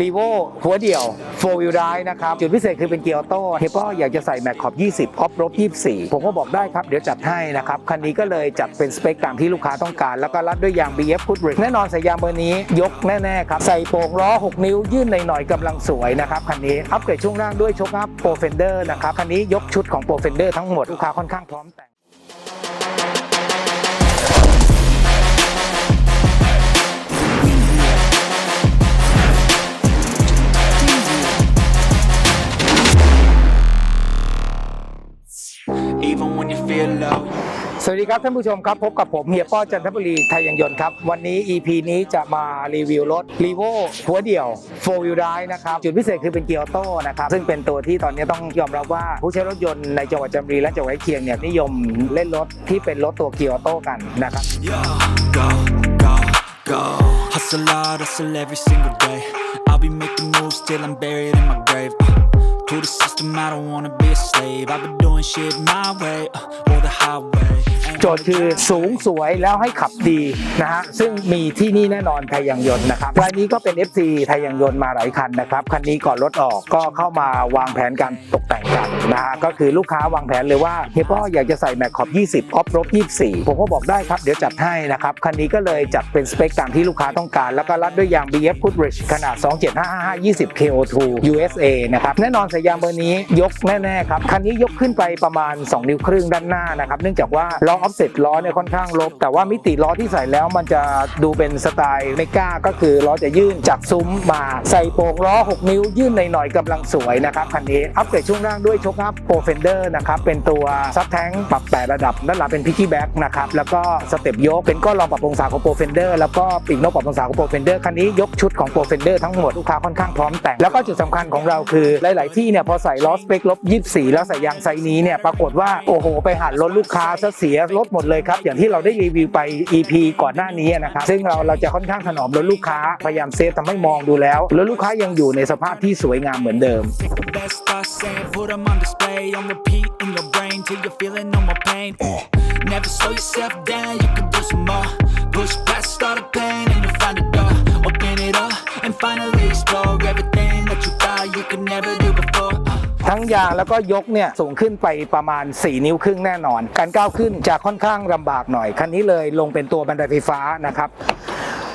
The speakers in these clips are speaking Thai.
รีโวหัวเดี่ยว4 wheel drive นะครับ จุดพิเศษคือเป็นเกียร์ออโต้เฮปก็อยากจะใส่แม็กขอบ 20 ออฟรบ24 ผมก็บอกได้ครับ เดี๋ยวจัดให้นะครับ คันนี้ก็เลยจัดเป็นสเปคตามที่ลูกค้าต้องการ แล้วก็รัดด้วยยาง BF Goodrich แน่นอนใส่ยางเบอร์นี้ยกแน่ ๆ ครับ ใส่โป่งล้อ 6 นิ้ว ยื่นหน่อยๆกำลังสวยนะครับ คันนี้อัปเกรดช่วงล่างด้วยชกอัพโปรเฟนเดอร์นะครับคันนี้ยกชุดของโปรเฟนเดอร์ทั้งหมดลูกค้าค่อนข้างพร้อมแต่ง สวัสดีครับท่านผู้ชมครับ พบกับผมเฮียป้อจันทบุรีไทยยังยนต์ครับ วันนี้ EP นี้จะมารีวิวรถ r ีโวหัวเดี่ยว 4 wheel drive นะครับ จุดพิเศษคือเป็นเกียร์ออโต้นะครับ ซึ่งเป็นตัวที่ตอนนี้ต้องยอมรับว่าผู้ใช้รถยนต์ในจังหวัดจันทบุรีและจังหวัดใกล้เคียงเนี่ยนิยมเล่นรถที่เป็นรถตัวเกียร์ออโต้กันนะครับ Yo, go, go, go. Hustle hard, hustle every single day. I'll be making moves till I'm buried in my grave. To the system, I don't wanna be a slave. I've been doing shit my way, uh, or the highway. โจทย์คือสูงสวยแล้วให้ขับดีนะฮะซึ่งมีที่นี่แน่นอนไทยยางยนต์นะครับรายนี้ก็เป็น FC ไทยยางยนต์มาหลายคันนะครับคันนี้ก่อนรถออกก็เข้ามาวางแผนการตกแต่งกันนะฮะก็คือลูกค้าวางแผนเลยว่าเฮียป้ออยากจะใส่แม็กขอบ 20ออฟรบ24 ผมก็บอกได้ครับ เดี๋ยวจัดให้นะครับคันนี้ก็เลยจัดเป็นสเปคตามที่ลูกค้าต้องการ แล้วก็รัดด้วยยาง BF Goodrich ขนาด 27555 20 KO2 USA นะครับแน่นอนสายยางเบอร์นี้ยกแน่ๆครับคันนี้ยกขึ้นไปประมาณ 2 นิ้วครึ่งด้านหน้านะครับเนื่องจากว่าล้อออฟเซ็ตล้อเนี่ยค่อนข้างลบ แต่ว่ามิติล้อที่ใส่แล้วมันจะดูเป็นสไตล์เมก้าก็คือล้อจะยื่นจากซุ้มมาใส่โป่งล้อ 6 นิ้วยื่นหน่อยๆกำลังสวยนะครับคันนี้อัปเกรดช่วงล่างด้วยชกอัพโปรเฟนเดอร์นะครับเป็นตัวซับแท้งปรับแต่ระดับด้านหลังเป็นพิกกี้แบ็กนะครับแล้วก็สเต็ปยกเป็นก้อนรองปรับองศาของโปรเฟนเดอร์แล้วก็ปีกนกปรับองศาของโปรเฟนเดอร์คันนี้ยกชุดของโปรเฟนเดอร์ทั้งหมดลูกค้าค่อนข้างพร้อมแต่งแล้วก็จุดสำคัญของเราคือหลาย ๆ ที่เนี่ยพอใส่ล้อสเปคลบ24 แล้วใส่ยางไซส์นี้เนี่ยปรากฏว่าโอ้โหไปหันรถลูกค้าซะเสียรถดหมดเลยครับ อย่างที่เราได้รีวิวไป EP ก่อนหน้านี้นะครับซึ่งเราเราจะค่อนข้างถนอมรถลูกค้าพยายามเซฟทำให้มองดูแล้วรถลูกค้ายังอยู่ในสภาพที่สวยงามเหมือนเดิม Open it up and finally explore. งยางแล้วก็ยกเนี่ยสูงขึ้นไปประมาณ 4 นิ้วครึ่งแน่นอน การก้าวขึ้นจะค่อนข้างลำบากหน่อย คันนี้เลยลงเป็นตัวบันไดไฟฟ้านะครับ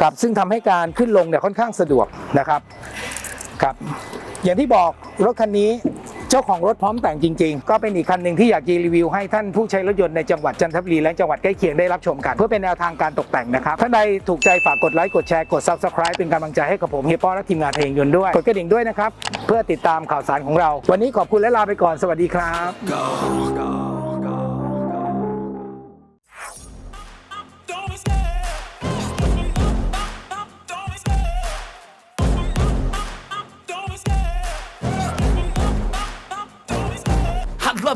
ครับซึ่งทำให้การขึ้นลงเนี่ยค่อนข้างสะดวกนะครับครับอย่างที่บอกรถคันนี้ จ้าของรถพร้อมแต่งจริง ๆ ก็เป็นอีกคันหนึ่งที่อยากจะรีวิวให้ท่านผู้ใช้รถยนต์ในจังหวัดจันทบุรีและจังหวัดใกล้เคียงได้รับชมกัน เพื่อเป็นแนวทางการตกแต่งนะครับท่านใดถูกใจฝากกดไลค์กดแชร์กด subscribe เป็นกำลังใจให้กับผมเฮียป้อและทีมงานเพลงยนต์ด้วยกดกระดิ่งด้วยนะครับเพื่อติดตามข่าวสารของเรา วันนี้ขอบคุณและลาไปก่อนสวัสดีครับ